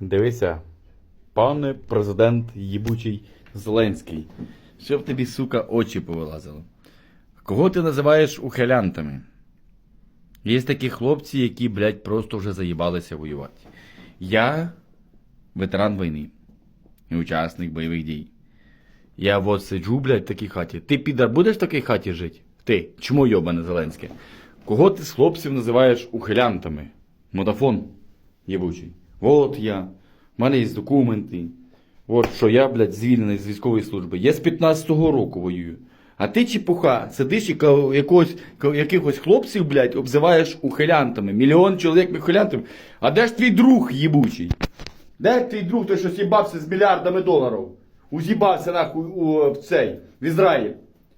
Дивися, пане президент їбучий Зеленський. Щоб тобі, сука, очі повилазило. Кого ти називаєш ухилянтами? Є такі хлопці, які, блядь, просто вже заїбалися воювати. Я ветеран війни і учасник бойових дій. Я от сиджу, блядь, в такій хаті. Ти, підар, будеш в такій хаті жити? Ти, чмо йобане Зеленське. Кого ти з хлопців називаєш ухилянтами? Модафон єбучий. От я. У мене є документи. От що я, блядь, звільнений з військової служби. Я з 15-го року воюю. А ти, чепуха, сидиш і якогось, якихось хлопців, блядь, обзиваєш ухилянтами. Мільйон чоловік ухилянтами. А де ж твій друг їбучий? Де твій друг, той, що з'їбався з мільярдами доларів? Уз'їбався нахуй у, в цей, в Ізраїль.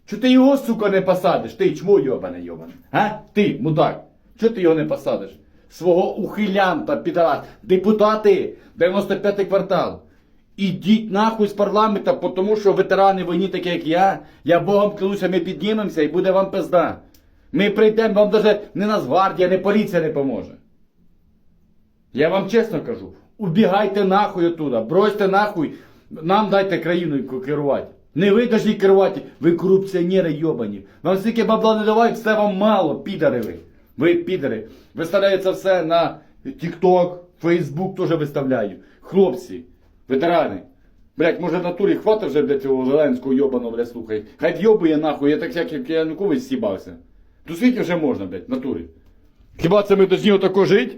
Чо ти його, сука, не посадиш? Ти чмо йобане, йобане? А? Ти, мудак. Чо ти його не посадиш? Свого ухилянта, підарас. Депутати, 95-й квартал. Ідіть нахуй з парламента, тому що ветерани війни, такі як я, я Богом клянуся, ми піднімемося і буде вам пизда. Ми прийдемо, вам навіть не Нацгвардія, не поліція не поможе. Я вам чесно кажу, убігайте нахуй оттуда, бросьте нахуй, нам дайте країною ку- керувати. Не ви должні керувати, ви корупціонери йобані. Вам стільки бабла не давають, все вам мало, підари ви. Ви підари. Виставляється все на TikTok, Facebook теж виставляю. Хлопці, ветерани. Блять, може в натурі хватить вже для цього Зеленського йобаного, блядь, слухай. Хай вйобує нахуй, я так як Янукович сібався. До світі вже можна, блядь, в натурі. Хіба це ми должні отако жити?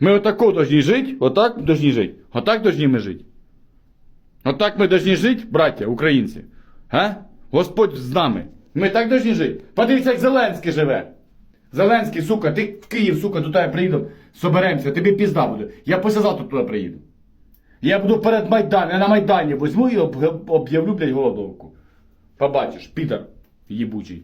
Ми отако должні жити, отак должні жити. Отак должні ми жити. Отак ми должні жити, браття, українці. А? Господь з нами. Ми так должні жити. Подивіться, як Зеленський живе. Зеленський, сука, ти в Київ, сука, до тебе приїду, соберемося, тобі пізда буде. Я послезавтра туди приїду. Я буду перед Майданом, я на Майдані возьму і об'явлю, блядь, голодовку. Побачиш, Пітер їбучий.